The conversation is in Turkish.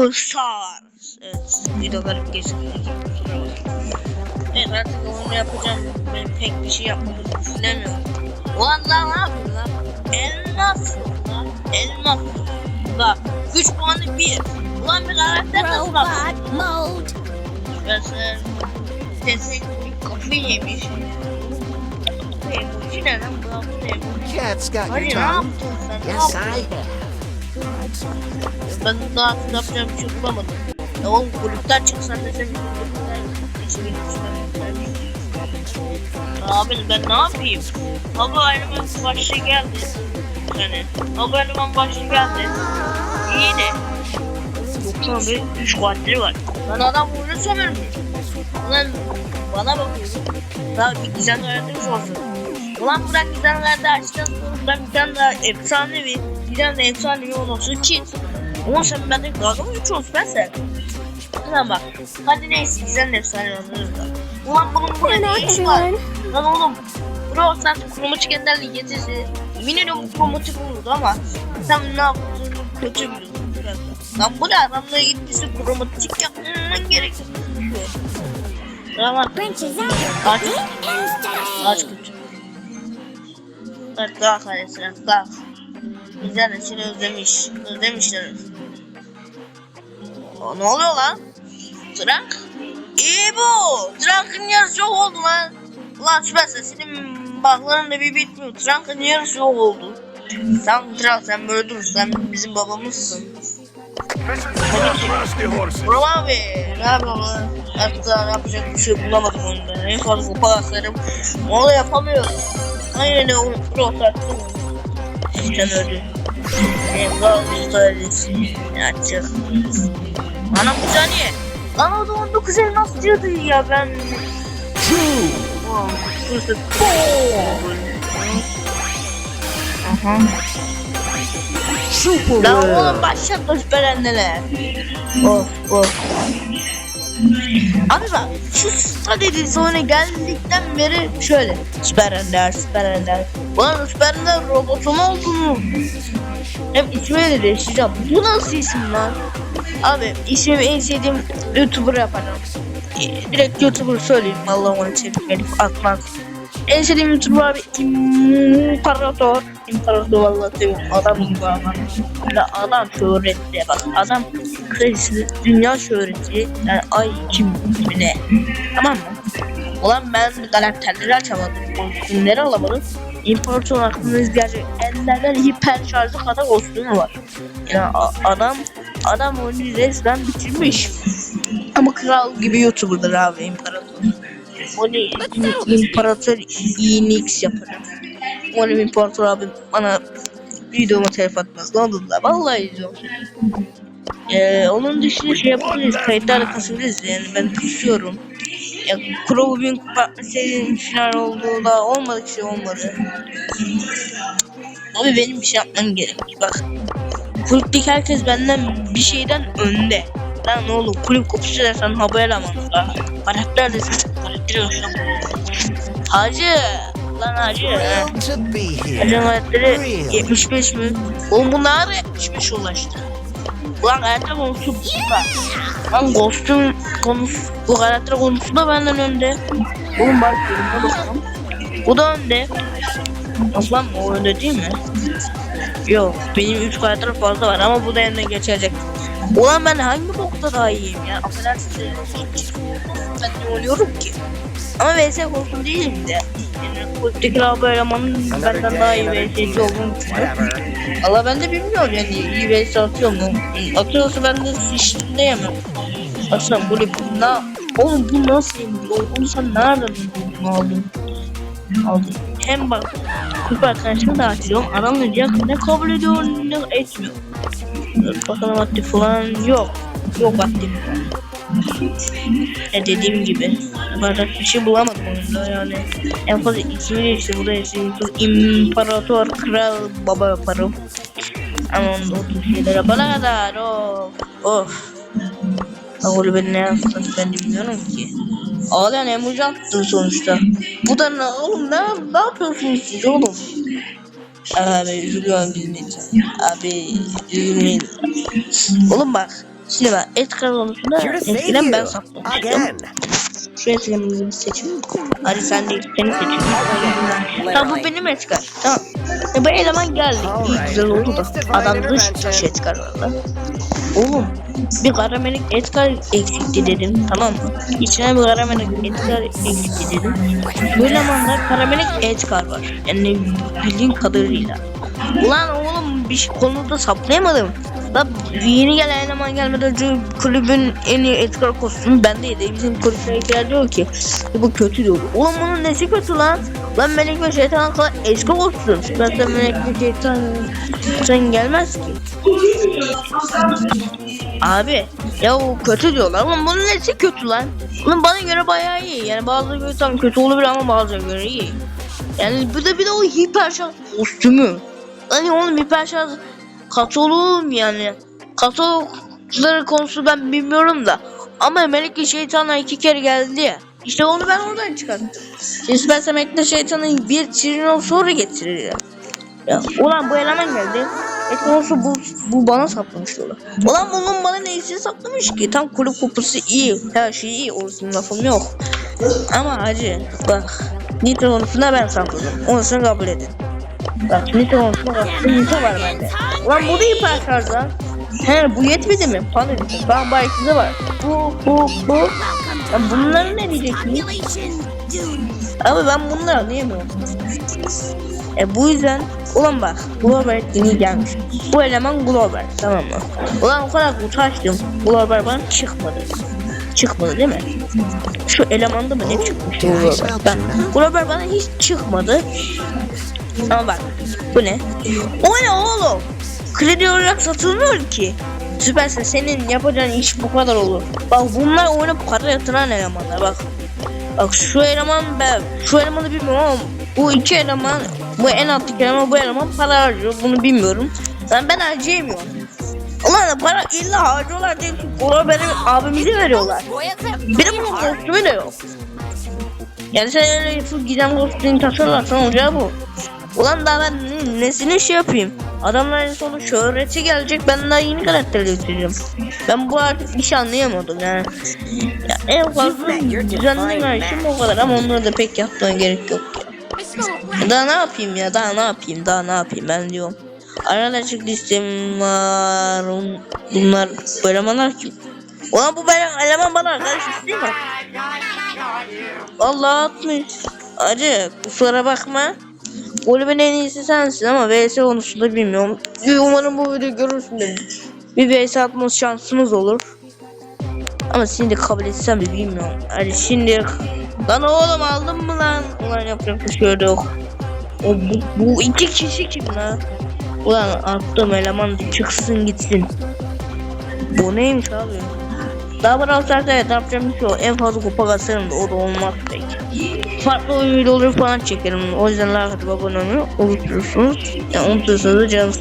Hırsar. Evet, videolarım geçti. Evet artık onu yapacağım. Ben pek bir şey yapmadım düşünemiyorum. Lan ne yapıyorsun lan? Elmas lan. Elmas. Bak güç puanı bir. Ulan bir karakter nasıl bak? Mode. Ben sen desek kafayı yemiş. Bu emoji ne lan? Bu bu emoji. Cat's got Hadi your ne tongue. yaptın sen? Ne Yes, I have. Ben daha yapacağım bir şey bulamadım. Ya oğlum kulüpten çıksan desem kulüpten. Abi ben ne yapayım? Hava eleman başlı geldi. Yani hava eleman başlı geldi. İyi de. 91 3 kuatleri var. Lan adam burada sömürmüş. Ulan bana bakıyorsun. Daha gizem öğretmiş olsun. Ulan bırak gizemlerde açtıktan sonra bırak bir tane daha efsanevi. Gizem de efsanevi olması ki. Ulan sen benden dalga mı geçiyorsun ben sen? Ulan bak. Hadi neyse gizem de efsanevi da. Ulan bunun burada ne işi var? Lan oğlum. Bro sen kromatik enderle getirse. Eminim kromatik olurdu ama sen ne yaptın? Kötü da. Lan bu ne adamla gittiyse kromatik yapman gerekiyor. Tamam. Branches out. Kalk hadi sıra kalk. Güzel de seni özlemiş. Özlemişler. O, ne oluyor lan? Trak? İyi bu. Trak'ın yarısı yok oldu lan. Ulan süpersen senin bakların da bir bitmiyor. Trak'ın yarısı yok oldu. Sen Trak sen böyle dur. Sen bizim babamızsın. Bro abi ne yapalım lan? Hatta yapacak bir şey bulamadım onda. En fazla paslarım. Onu da yapamıyorum. Aynen o bro taktım. Sen öldü. En fazla söylesin. Açık. Anam bu saniye. Lan o zaman 9 el nasıl diyordu ya ben. Oh. Aha. Super Lan oğlum başlatma süperenlere. Of of. Abi bak şu strateji sonra geldikten beri şöyle süperenler süperenler. Ulan süperenler robotu mu olduğunu hem ismini de değiştireceğim. Bu nasıl isim lan? Abi ismimi en sevdiğim YouTuber yapacağım. Ee, Direkt YouTuber söyleyeyim. Vallahi onu çevirmeliyim atmaz. En sevdiğim YouTuber abi İmparator. İmparator vallahi seviyorum. Adam gibi adam. Ya adam şöhretli bak. Adam kredisi dünya şöhreti. Yani ay kim ne? Tamam mı? Ulan ben karakterleri açamadım. Kostümleri alamadım. İmparator aklımda izleyecek enderler hiper şarjı kadar kostümü var. Yani a- adam adam onu resmen bitirmiş. Ama kral gibi YouTuber'dır abi İmparator. Onu İmparator Enix yaparım. Onu İmparator abi bana videoma telef atmaz. Ne oldu da vallahi izliyorum. Ee, onun dışında şey yapabiliriz. Kayıtlarla kasabiliriz yani ben kısıyorum. Ya Crow'un kupa serinin final olduğu da olmadı şey olmadı. Abi benim bir şey yapmam gerek. Bak. Kulüpteki herkes benden bir şeyden önde. Lan oğlum kulüp kopusu dersen haber alamam. Karakter desin. Yok. Hacı. Lan hacı. Hacı karakteri 75 mi? Oğlum bu nerede 75 ulaştı? Ulan karakter konusu burada. Lan kostüm konusu, bu karakter konusu da benden önde. Oğlum bak yorumuna bakalım. Bu da önde. Yok lan o önde değil mi? Yok benim 3 karakter fazla var ama bu da yanına geçecek. Ulan ben hangi bokta daha iyiyim ya? Affedersiniz. Ben ne oluyorum ki? Ama VS korkum değilim de. Yani kulüpteki abi benden daha iyi VS'ci olduğunu düşünüyorum. Valla ben de bilmiyorum yani iyi VS atıyor mu? Atıyorsa ben de işinde yemem. Aslında bu ne? Oğlum bu nasıl yemiş? Oğlum sen nereden buldun aldın? Aldın. Hem bak kulüp arkadaşımı da açıyorum. Aramlayacak ne kabul ediyor ne etmiyor. Bakalım aktif falan yok. Yok aktif. Ya dediğim gibi bardak bir şey bulamadım oyunda yani. En fazla ismi değişti buraya şey İmparator Kral Baba yaparım. Ama onda o tür şeyler yapana kadar of of. Ağlı beni ne yaptın ben de bilmiyorum ki. Ağlayan emoji attın sonuçta. Bu da ne oğlum ne, ne yapıyorsunuz siz oğlum? Abi üzülüyorum için. Abi üzülmeyin. Oğlum bak Şimdi bak Edgar konusunda eskiden ben saklamıştım. Şu Edgar'ımızı bir seçelim. Hadi sen değil seni seçelim. Tamam bu benim Edgar. Tamam. E, bu eleman geldi. İyi güzel oldu da. Adamda şu Edgar vardı. Oğlum bir karamelik Edgar eksikti dedim tamam mı? İçine bir karamelik Edgar eksikti dedim. Bu elemanda karamelik Edgar var. Yani bildiğin kadarıyla. Ulan oğlum bir şey konuda saplayamadım. Da yeni gelen eleman gelmeden önce kulübün en iyi Edgar kostümü bendeydi. Bizim kulüptekiler diyor ki bu kötü diyor. Ulan bunun nesi kötü lan? Lan melek ve şeytan kadar Edgar kostüm. De melek ve şeytan sen gelmez ki. Abi ya o kötü diyorlar ama bunun nesi kötü lan? Bunun bana göre bayağı iyi. Yani bazıları göre tam kötü olabilir ama bazıları göre iyi. Yani bir de bir de o hiper şans kostümü. Hani onun hiper şans katalogum yani. Katalogları konusu ben bilmiyorum da. Ama Melekli Şeytan'a iki kere geldi ya. İşte onu ben oradan çıkarttım. Şimdi ben Melekli Şeytan'ı bir trilyon sonra getiririm. Ya, ulan bu eleman geldi. Et olsa bu, bu bana saplamış diyorlar. Ulan bunun bana neyse saplamış ki? Tam kulüp kupusu iyi. Her şey iyi. Olsun lafım yok. Ama acı bak. Nitro konusunda ben sakladım. Onu kabul edin. Bak konusunda kaptım. Nitro var bende. Ulan bu da hiper şarj lan. He bu yetmedi mi? Panel. Tamam bu ikisi var. Bu bu bu. Ya bunları ne diyeceksin? Abi ben bunları anlayamıyorum. E bu yüzden ulan bak Glover yeni gelmiş. Bu eleman Glover tamam mı? Ulan o kadar kutu açtım. Glover bana çıkmadı. Çıkmadı değil mi? Şu elemanda mı ne çıkmış Glover? Ben, Glover bana hiç çıkmadı. Ama bak bu ne? O ne oğlum? Kredi olarak satılmıyor ki. Süpersin senin yapacağın iş bu kadar olur. Bak bunlar oyuna para yatıran elemanlar bak. Bak şu eleman ben şu elemanı bilmiyorum ama bu iki eleman bu en alttaki eleman bu eleman para harcıyor bunu bilmiyorum. Ben ben harcayamıyorum. Ulan para illa harcıyorlar diye onu benim abimize veriyorlar. Benim bunun kostümü de yok. Yani sen öyle full giden kostümü tasarlarsan olacağı bu. Ulan daha ben ne- nesini şey yapayım? Adamların sonu şöhreti gelecek ben daha yeni karakterle bitireceğim. Ben bu artık bir şey anlayamadım yani. Ya en fazla düzenleme işim o kadar ama onları da pek yapmaya gerek yok. Daha ne yapayım ya daha ne yapayım daha ne yapayım ben diyorum. Arkadaşlık listem var. Bunlar bu elemanlar kim? Ulan bu benim eleman bana arkadaşlık değil mi? Vallahi atmış. Acı kusura bakma. Golümün en iyisi sensin ama VS konusunda bilmiyorum. Umarım bu videoyu görürsün dedim. Bir VS atması şansımız olur. Ama de kabul etsem mi bilmiyorum. Hadi şimdi Lan oğlum aldın mı lan? Ulan yapacak bir şey yok. O bu, bu iki kişi kim lan? Ulan attım eleman çıksın gitsin. Bu neymiş abi? Daha olsaydı evet yapacağım yok. En fazla kupa kasarım o da olmaz pek. Farklı oyun videoları falan çekerim. O yüzden like atıp abone olmayı unutmuyorsunuz. Yani unutursanız canınız